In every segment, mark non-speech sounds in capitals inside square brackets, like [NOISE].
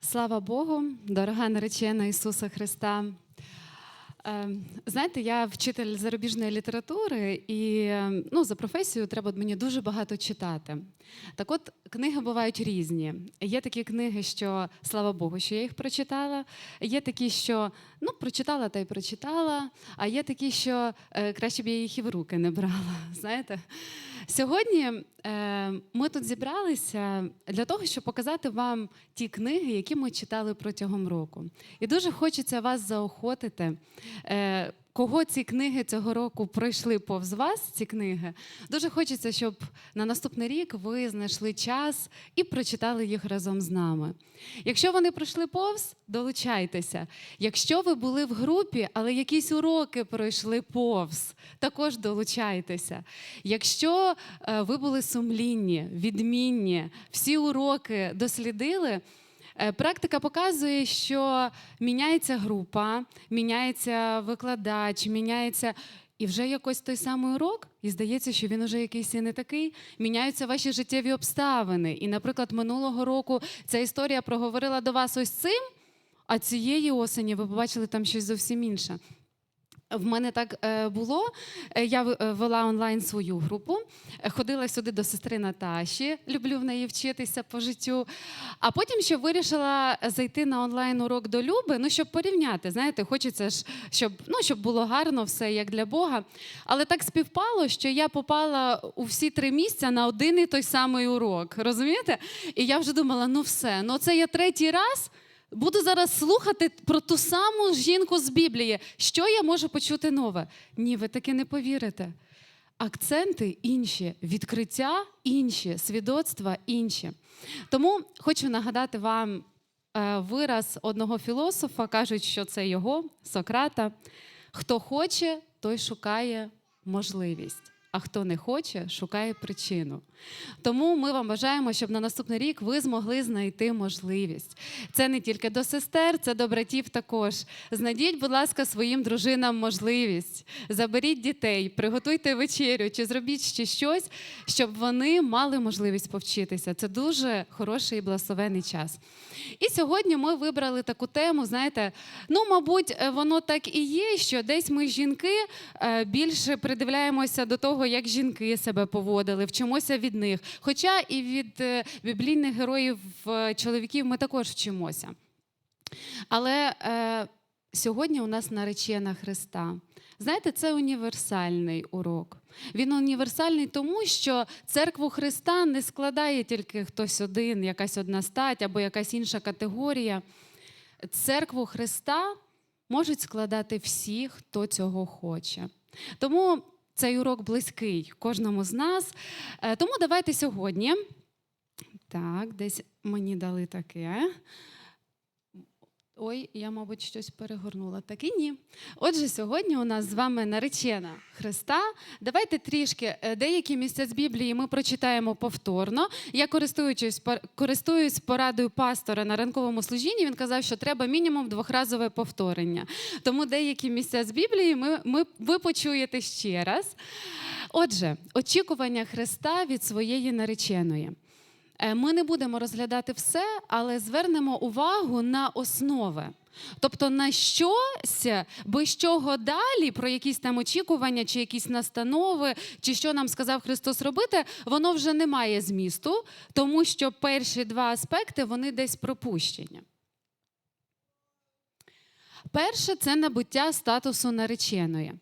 Слава Богу, дорога наречена Ісуса Христа. Е, Знаєте, я вчитель зарубіжної літератури, і ну, за професією треба мені дуже багато читати. Так от, книги бувають різні. Є такі книги, що слава Богу, що я їх прочитала. Є такі, що ну, прочитала та й прочитала, а є такі, що е, краще б я їх і в руки не брала. [LAUGHS] Знаєте? Сьогодні е, ми тут зібралися для того, щоб показати вам ті книги, які ми читали протягом року. І дуже хочеться вас заохотити. Е, Кого ці книги цього року пройшли повз вас, ці книги, дуже хочеться, щоб на наступний рік ви знайшли час і прочитали їх разом з нами. Якщо вони пройшли повз, долучайтеся. Якщо ви були в групі, але якісь уроки пройшли повз, також долучайтеся. Якщо е, ви були сумлінні, відмінні, всі уроки дослідили. Е, Практика показує, що міняється група, міняється викладач, міняється. І вже якось той самий урок, і здається, що він уже якийсь і не такий. Міняються ваші життєві обставини. І, наприклад, минулого року ця історія проговорила до вас ось цим, а цієї осені ви побачили там щось зовсім інше. В мене так е, було. Е, Я е, вела онлайн свою групу, ходила сюди до сестри Наташі, люблю в неї вчитися по життю. А потім ще вирішила зайти на онлайн урок до Люби, ну щоб порівняти. Знаєте, хочеться ж, щоб, ну, щоб було гарно все як для Бога. Але так співпало, що я попала у всі три місця на один і той самий урок. Розумієте? І я вже думала, ну все, ну це я третій раз. Буду зараз слухати про ту саму жінку з Біблії. Що я можу почути нове? Ні, ви таки не повірите. Акценти інші, відкриття інші, свідоцтва інші. Тому хочу нагадати вам е, вираз одного філософа, кажуть, що це його, Сократа. Хто хоче, той шукає можливість, а хто не хоче, шукає причину. Тому ми вам бажаємо, щоб на наступний рік ви змогли знайти можливість. Це не тільки до сестер, це до братів також. Знайдіть, будь ласка, своїм дружинам можливість. Заберіть дітей, приготуйте вечерю чи зробіть ще щось, щоб вони мали можливість повчитися. Це дуже хороший і благословений час. І сьогодні ми вибрали таку тему. Знаєте, ну, мабуть, е, воно так і є, що десь ми жінки е, більше придивляємося до того, як жінки себе поводили, вчимося від них. Хоча і від е, біблійних героїв е, чоловіків ми також вчимося. Але е, сьогодні у нас наречена Христа. Знаєте, це універсальний урок. Він універсальний тому, що церкву Христа не складає тільки хтось один, якась одна стать або якась інша категорія. Церкву Христа можуть складати всі, хто цього хоче. Тому цей урок близький кожному з нас. Е, Тому давайте сьогодні. Так, десь мені дали таке. Ой, я, мабуть, щось перегорнула. Так і ні. Отже, сьогодні у нас з вами наречена Христа. Давайте трішки е, деякі місця з Біблії ми прочитаємо повторно. Я користуючись користуюсь порадою пастора на ранковому служінні. Він казав, що треба мінімум двохразове повторення. Тому деякі місця з Біблії ми, ми, ви почуєте ще раз. Отже, очікування Христа від своєї нареченої. Е, Ми не будемо розглядати все, але звернемо увагу на основи. Тобто на щось, без чого далі, про якісь там очікування, чи якісь настанови, чи що нам сказав Христос робити, воно вже не має змісту, тому що перші два аспекти вони десь пропущені. Перше це набуття статусу нареченої.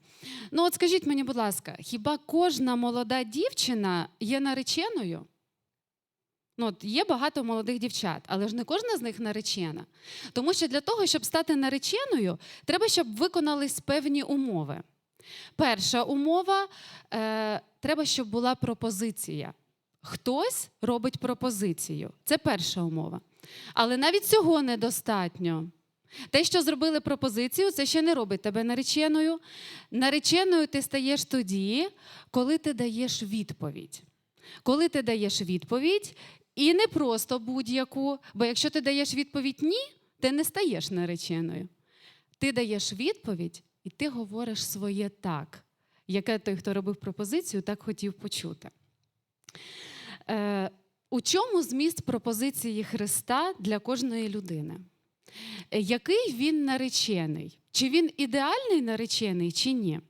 Ну, от скажіть мені, будь ласка, хіба кожна молода дівчина є нареченою? Ну, от є багато молодих дівчат, але ж не кожна з них наречена. Тому що для того, щоб стати нареченою, треба, щоб виконались певні умови. Перша умова е, треба, щоб була пропозиція. Хтось робить пропозицію. Це перша умова. Але навіть цього недостатньо. Те, що зробили пропозицію, це ще не робить тебе нареченою. Нареченою ти стаєш тоді, коли ти даєш відповідь. Коли ти даєш відповідь, і не просто будь-яку, бо якщо ти даєш відповідь ні, ти не стаєш нареченою. Ти даєш відповідь, і ти говориш своє так, яке той, хто робив пропозицію, так хотів почути. Е, у чому зміст пропозиції Христа для кожної людини? Е, Який він наречений? Чи він ідеальний наречений, чи ні?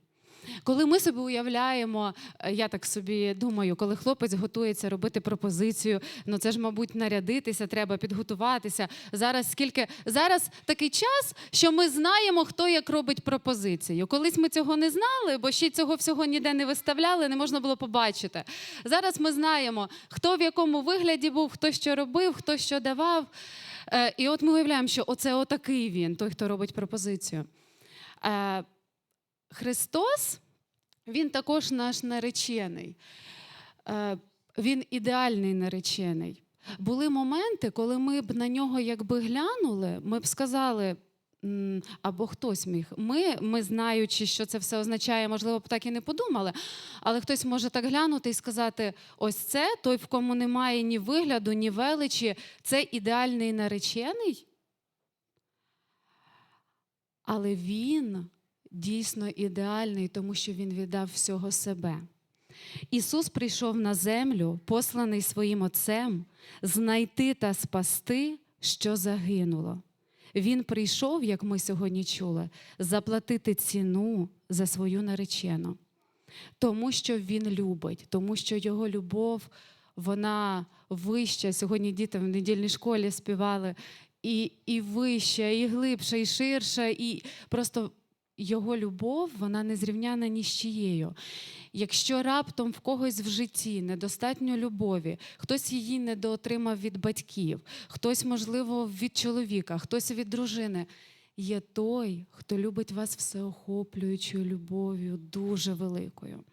Коли ми собі уявляємо, е, я так собі думаю, коли хлопець готується робити пропозицію, ну це ж, мабуть, нарядитися, треба підготуватися. Зараз скільки зараз такий час, що ми знаємо, хто як робить пропозицію. Колись ми цього не знали, бо ще цього всього ніде не виставляли, не можна було побачити. Зараз ми знаємо, хто в якому вигляді був, хто що робив, хто що давав. Е, І от ми уявляємо, що оце отакий він, той, хто робить пропозицію. Христос, він також наш наречений. Е, Він ідеальний наречений. Були моменти, коли ми б на нього якби глянули, ми б сказали. Або хтось міг. Ми, ми знаючи, що це все означає, можливо, б так і не подумали. Але хтось може так глянути і сказати: ось це той, в кому немає ні вигляду, ні величі, це ідеальний наречений. Але він дійсно ідеальний, тому що він віддав всього себе. Ісус прийшов на землю, посланий своїм Отцем, знайти та спасти, що загинуло. Він прийшов, як ми сьогодні чули, заплатити ціну за свою наречену, тому що Він любить, тому що Його любов, вона вища. Сьогодні діти в недільній школі співали і, і вища, і глибша, і ширша, і просто його любов, вона не зрівняна ні з чиєю. Якщо раптом в когось в житті недостатньо любові, хтось її недоотримав від батьків, хтось, можливо, від чоловіка, хтось від дружини. Є той, хто любить вас всеохоплюючою любов'ю, дуже великою.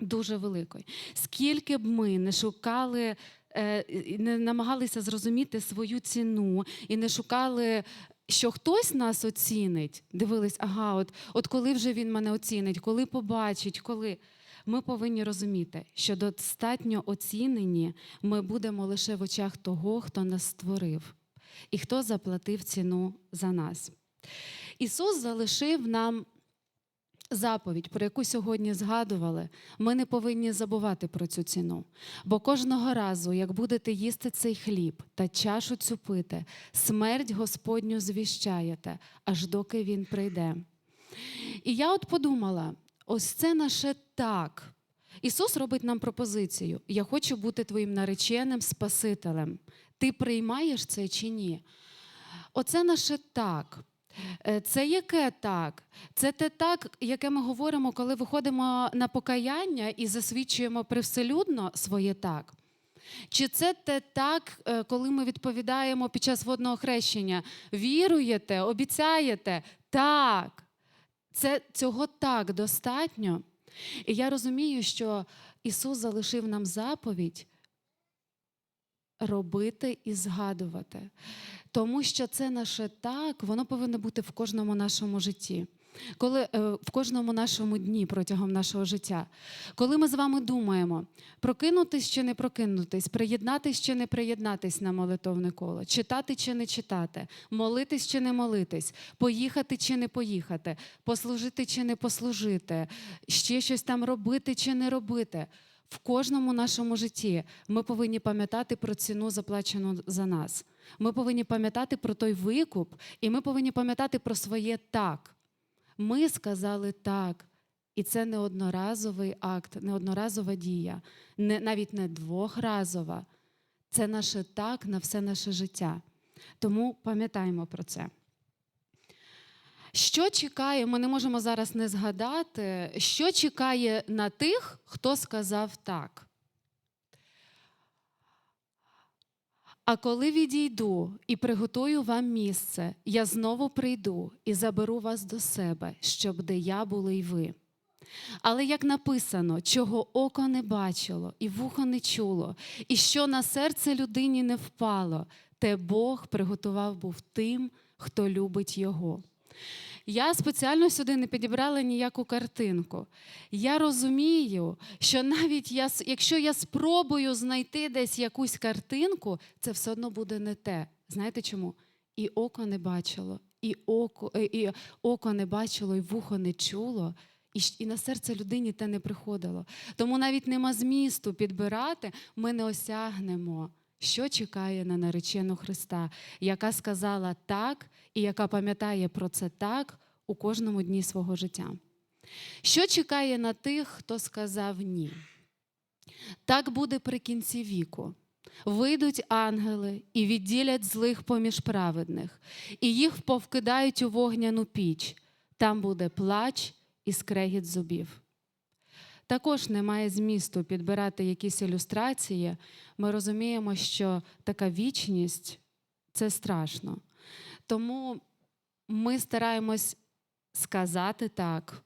Дуже великою. Скільки б ми не шукали, е, не намагалися зрозуміти свою ціну і не шукали що хтось нас оцінить, дивились, ага, от, от коли вже він мене оцінить, коли побачить, коли. Ми повинні розуміти, що достатньо оцінені ми будемо лише в очах того, хто нас створив і хто заплатив ціну за нас. Ісус залишив нам заповідь, про яку сьогодні згадували, ми не повинні забувати про цю ціну. Бо кожного разу, як будете їсти цей хліб та чашу цю пити, смерть Господню звіщаєте, аж доки Він прийде. І я от подумала: ось це наше так. Ісус робить нам пропозицію: Я хочу бути твоїм нареченим Спасителем. Ти приймаєш це чи ні? Оце наше так. Е, Це яке так? Це те так, яке ми говоримо, коли виходимо на покаяння і засвідчуємо привселюдно своє так. Чи це те так, е, коли ми відповідаємо під час водного хрещення? Віруєте, обіцяєте? Так. Це цього так достатньо. І я розумію, що Ісус залишив нам заповідь робити і згадувати. Тому що це наше так, воно повинно бути в кожному нашому житті. Коли е, в кожному нашому дні протягом нашого життя, коли ми з вами думаємо прокинутись чи не прокинутись, приєднатись чи не приєднатись на молитовне коло, читати чи не читати, молитись чи не молитись, поїхати чи не поїхати, послужити чи не послужити, ще щось там робити чи не робити. В кожному нашому житті ми повинні пам'ятати про ціну, заплачену за нас. Ми повинні пам'ятати про той викуп, і ми повинні пам'ятати про своє так. Ми сказали так. І це не одноразовий акт, не одноразова дія, не, навіть не двохразова. Це наше так на все наше життя. Тому пам'ятаємо про це. Що чекає, ми не можемо зараз не згадати, що чекає на тих, хто сказав так. А коли відійду і приготую вам місце, я знову прийду і заберу вас до себе, щоб де я були й ви. Але як написано, чого око не бачило, і вухо не чуло, і що на серце людині не впало, те Бог приготував був тим, хто любить його. Я спеціально сюди не підібрала ніяку картинку. Я розумію, що навіть я, якщо я спробую знайти десь якусь картинку, це все одно буде не те. Знаєте чому? І око не бачило, і око, е, і око не бачило, і вухо не чуло, І, і на серце людині те не приходило. Тому навіть нема змісту підбирати, ми не осягнемо, що чекає на наречену Христа, яка сказала так і яка пам'ятає про це так у кожному дні свого життя. Що чекає на тих, хто сказав ні? Так буде при кінці віку. Вийдуть ангели і відділять злих поміж праведних, і їх повкидають у вогняну піч. Там буде плач і скрегіт зубів. Також немає змісту підбирати якісь ілюстрації. Ми розуміємо, що така вічність це страшно. Тому ми стараємось сказати так,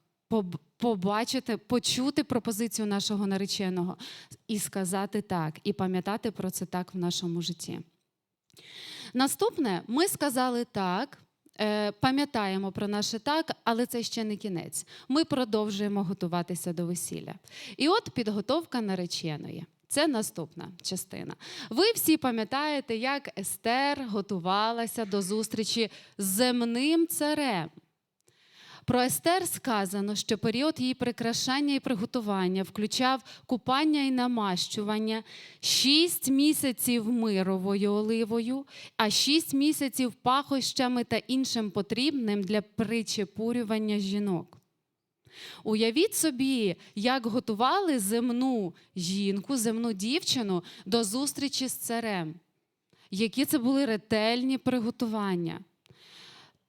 побачити, почути пропозицію нашого нареченого і сказати так, і пам'ятати про це так в нашому житті. Наступне, ми сказали так, пам'ятаємо про наше так, але це ще не кінець. Ми продовжуємо готуватися до весілля. І от підготовка нареченої. Це наступна частина. Ви всі пам'ятаєте, як Естер готувалася до зустрічі з земним царем. Про Естер сказано, що період її прикрашання і приготування включав купання і намащування, шість місяців мировою оливою, а шість місяців пахощами та іншим потрібним для причепурювання жінок. Уявіть собі, як готували земну жінку, земну дівчину до зустрічі з царем. Які це були ретельні приготування.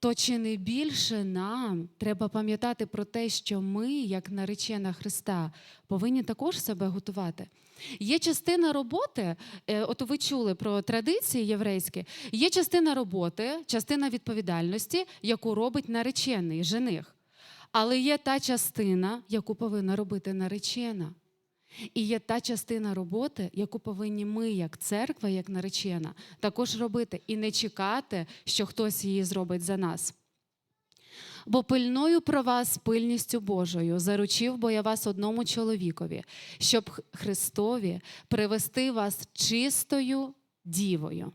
То чи не більше нам треба пам'ятати про те, що ми, як наречена Христа, повинні також себе готувати? Є частина роботи, е, от ви чули про традиції єврейські, є частина роботи, частина відповідальності, яку робить наречений жених. Але є та частина, яку повинна робити наречена. І є та частина роботи, яку повинні ми, як церква, як наречена, також робити і не чекати, що хтось її зробить за нас. Бо пильною про вас пильністю Божою заручив бо я вас одному чоловікові, щоб Христові привести вас чистою дівою.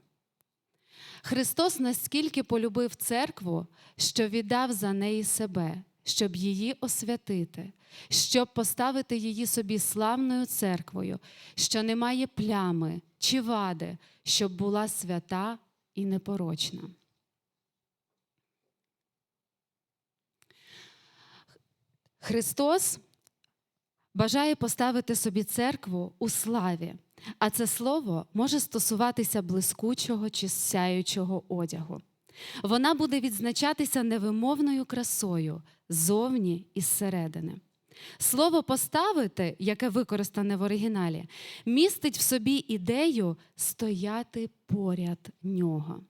Христос наскільки полюбив церкву, що віддав за неї себе, щоб її освятити, щоб поставити її собі славною церквою, що не має плями чи вади, щоб була свята і непорочна. Христос бажає поставити собі церкву у славі, а це слово може стосуватися блискучого чи сяючого одягу. Вона буде відзначатися невимовною красою ззовні і зсередини. Слово поставити, яке використане в оригіналі, містить в собі ідею стояти поряд нього.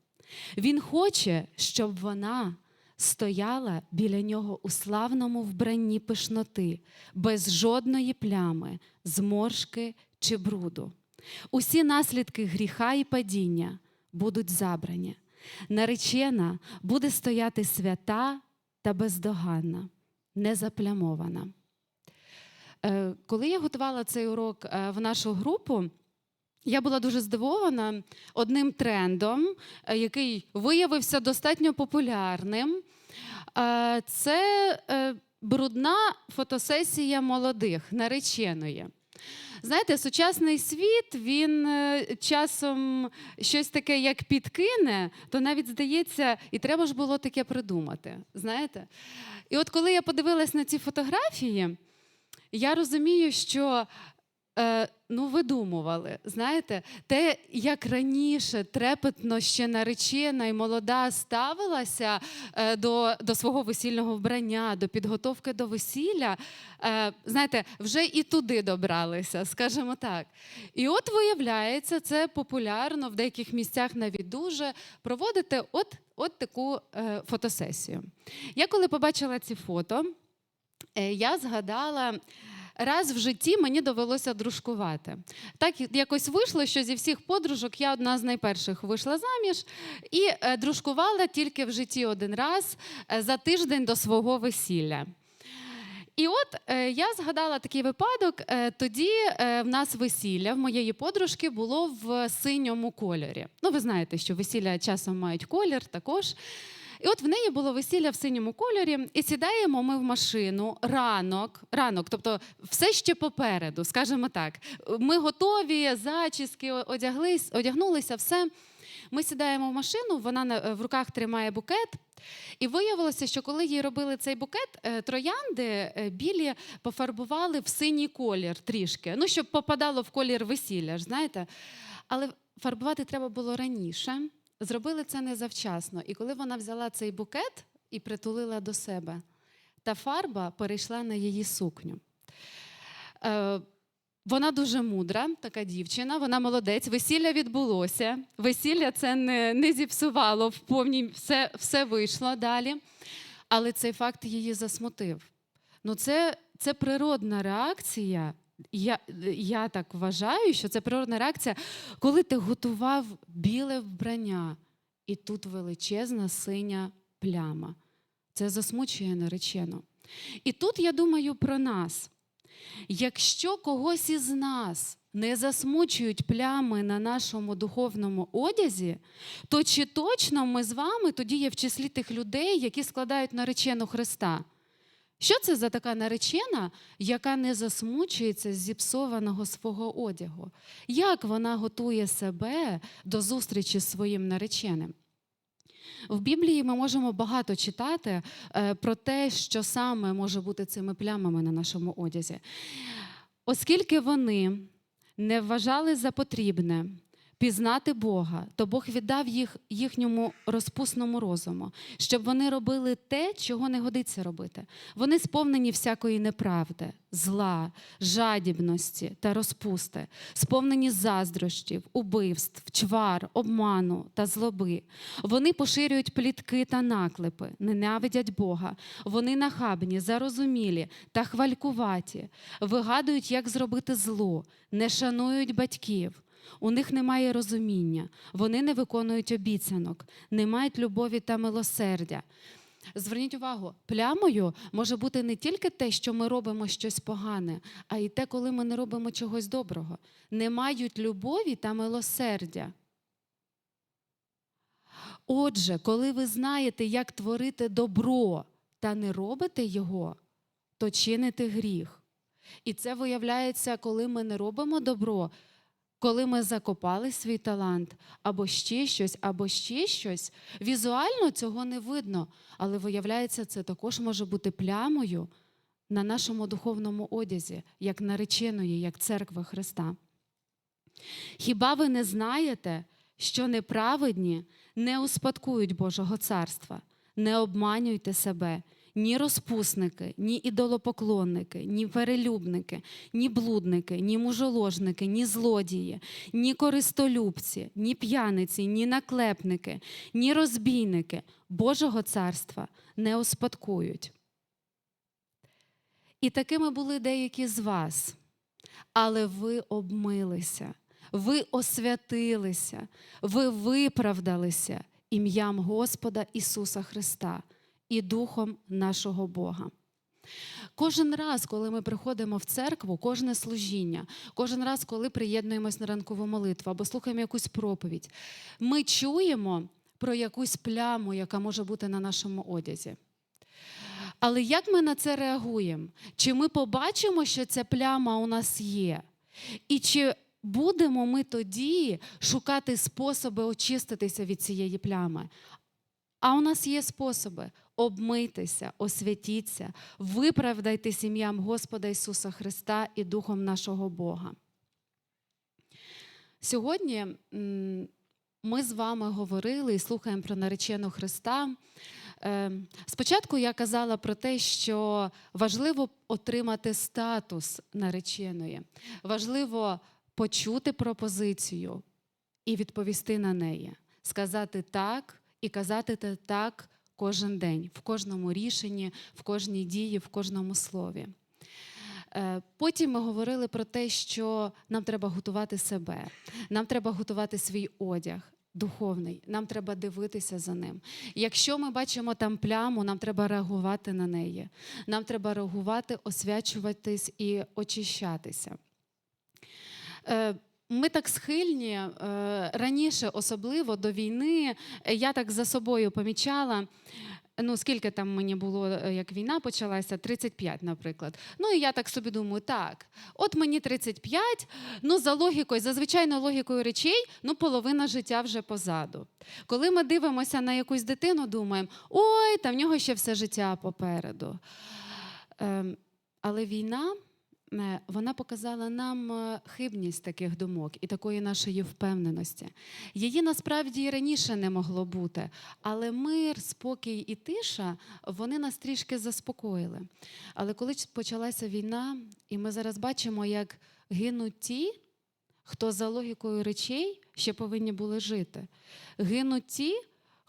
Він хоче, щоб вона стояла біля нього у славному вбранні пишноти, без жодної плями, зморшки чи бруду. Усі наслідки гріха і падіння будуть забрані. Наречена буде стояти свята та бездоганна, незаплямована. Е, Коли я готувала цей урок е, в нашу групу, я була дуже здивована одним трендом, е, який виявився достатньо популярним. Це брудна фотосесія молодих, нареченої. Знаєте, сучасний світ він часом щось таке, як підкине, то навіть здається, і треба ж було таке придумати. Знаєте? І от коли я подивилась на ці фотографії, я розумію, що е, ну, видумували. Знаєте, те, як раніше трепетно ще наречена і молода ставилася е, до, до свого весільного вбрання, до підготовки до весілля, е, знаєте, вже і туди добралися, скажімо так. І от виявляється, це популярно в деяких місцях навіть дуже проводити от, от таку е, фотосесію. Я коли побачила ці фото, я згадала. Раз в житті мені довелося дружкувати. Так якось вийшло, що зі всіх подружок я одна з найперших вийшла заміж і е, дружкувала тільки в житті один раз е, за тиждень до свого весілля. І от е, я згадала такий випадок. Е, тоді е, в нас весілля в моєї подружки було в синьому кольорі. Ну, ви знаєте, що весілля часом мають колір також. І от в неї було весілля в синьому кольорі, і сідаємо ми в машину ранок, ранок, тобто все ще попереду, скажімо так. Ми готові, зачіски, одяглись, одягнулися, все. Ми сідаємо в машину, вона в руках тримає букет. І виявилося, що коли їй робили цей букет, е, троянди е, білі пофарбували в синій колір трішки, ну, щоб попадало в колір весілля, ж знаєте. Але фарбувати треба було раніше. Зробили це не завчасно. І коли вона взяла цей букет і притулила до себе, та фарба перейшла на її сукню. Е, вона дуже мудра, така дівчина, вона молодець. Весілля відбулося. Весілля це не, не зіпсувало в повній, все, все вийшло далі. Але цей факт її засмутив. Ну, це, це природна реакція. Я, я так вважаю, що це природна реакція, коли ти готував біле вбрання, і тут величезна синя пляма. Це засмучує наречену. І тут я думаю про нас. Якщо когось із нас не засмучують плями на нашому духовному одязі, то чи точно ми з вами тоді є в числі тих людей, які складають наречену Христа? Що це за така наречена, яка не засмучується зіпсованого свого одягу? Як вона готує себе до зустрічі з своїм нареченим? В Біблії ми можемо багато читати е, про те, що саме може бути цими плямами на нашому одязі. Оскільки вони не вважали за потрібне пізнати Бога, то Бог віддав їх їхньому розпусному розуму, щоб вони робили те, чого не годиться робити. Вони сповнені всякої неправди, зла, жадібності та розпусти, сповнені заздрощів, убивств, чвар, обману та злоби. Вони поширюють плітки та наклепи, ненавидять Бога. Вони нахабні, зарозумілі та хвалькуваті, вигадують, як зробити зло, не шанують батьків. У них немає розуміння, вони не виконують обіцянок, не мають любові та милосердя. Зверніть увагу, плямою може бути не тільки те, що ми робимо щось погане, а й те, коли ми не робимо чогось доброго. Не мають любові та милосердя. Отже, коли ви знаєте, як творити добро та не робите його, то чините гріх. І це виявляється, коли ми не робимо добро, коли ми закопали свій талант, або ще щось, або ще щось. Візуально цього не видно, але виявляється, це також може бути плямою на нашому духовному одязі, як нареченої, як церкви Христа. Хіба ви не знаєте, що неправедні не успадкують Божого царства? Не обманюйте себе. Ні розпусники, ні ідолопоклонники, ні перелюбники, ні блудники, ні мужоложники, ні злодії, ні користолюбці, ні п'яниці, ні наклепники, ні розбійники Божого царства не успадкують. І такими були деякі з вас, але ви обмилися, ви освятилися, ви виправдалися ім'ям Господа Ісуса Христа і Духом нашого Бога. Кожен раз, коли ми приходимо в церкву, кожне служіння, кожен раз, коли приєднуємось на ранкову молитву або слухаємо якусь проповідь, ми чуємо про якусь пляму, яка може бути на нашому одязі. Але як ми на це реагуємо? Чи ми побачимо, що ця пляма у нас є? І чи будемо ми тоді шукати способи очиститися від цієї плями? А у нас є способи обмитися, освятіться, виправдайтесь ім'ям Господа Ісуса Христа і Духом нашого Бога. Сьогодні ми з вами говорили і слухаємо про наречену Христа. Е, Спочатку я казала про те, що важливо отримати статус нареченої, важливо почути пропозицію і відповісти на неї, сказати так і казати так кожен день, в кожному рішенні, в кожній дії, в кожному слові. Е, Потім ми говорили про те, що нам треба готувати себе, нам треба готувати свій одяг. духовний. Нам треба дивитися за ним. Якщо ми бачимо там пляму, нам треба реагувати на неї. Нам треба реагувати, освячуватись і очищатися. Ми так схильні е, раніше, особливо до війни, я так за собою помічала. Ну, скільки там мені було, е, як війна почалася? 35, наприклад. Ну і я так собі думаю, так, от мені 35, ну за логікою, за звичайною логікою речей, ну половина життя вже позаду. Коли ми дивимося на якусь дитину, думаємо, ой, та в нього ще все життя попереду. Ем, але війна вона показала нам е, хибність таких думок і такої нашої впевненості. Її насправді і раніше не могло бути, але мир, спокій і тиша вони нас трішки заспокоїли. Але коли почалася війна, і ми зараз бачимо, як гинуть ті, хто за логікою речей ще повинні були жити. Гинуть ті,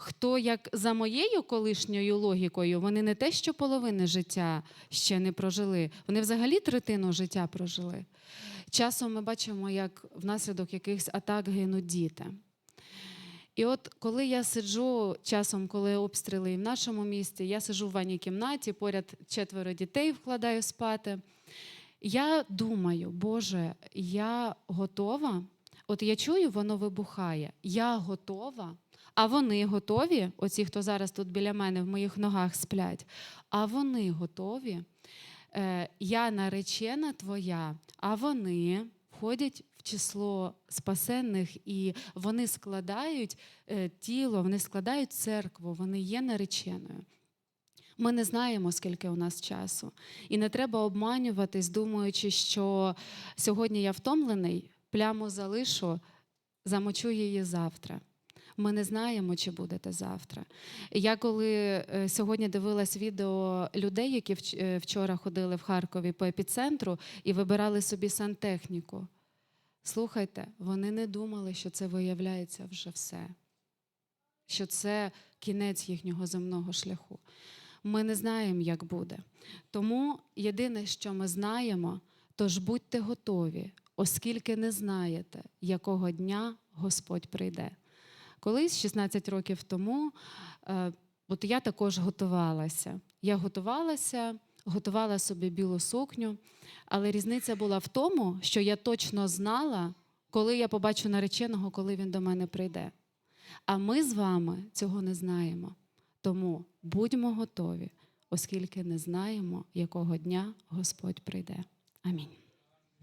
хто, як за моєю колишньою логікою, вони не те, що половини життя ще не прожили, вони взагалі третину життя прожили. Часом ми бачимо, як внаслідок якихось атак гинуть діти. І от коли я сиджу часом, коли обстріли і в нашому місті, я сиджу в ванній кімнаті, поряд четверо дітей вкладаю спати. Я думаю, Боже, я готова. От я чую, воно вибухає. Я готова. А вони готові, оці, хто зараз тут біля мене в моїх ногах сплять, а вони готові. Е, я наречена твоя, а вони входять в число спасенних і вони складають е, тіло, вони складають церкву, вони є нареченою. Ми не знаємо, скільки у нас часу. І не треба обманюватись, думаючи, що сьогодні я втомлений, пляму залишу, замочу її завтра. Ми не знаємо, чи будете завтра. Я коли е, сьогодні дивилась відео людей, які е, вчора ходили в Харкові по епіцентру і вибирали собі сантехніку. Слухайте, вони не думали, що це виявляється вже все, що це кінець їхнього земного шляху. Ми не знаємо, як буде. Тому єдине, що ми знаємо, тож будьте готові, оскільки не знаєте, якого дня Господь прийде. Колись, 16 років тому, е, от я також готувалася. Я готувалася, готувала собі білу сукню, але різниця була в тому, що я точно знала, коли я побачу нареченого, коли він до мене прийде. А ми з вами цього не знаємо. Тому будьмо готові, оскільки не знаємо, якого дня Господь прийде. Амінь.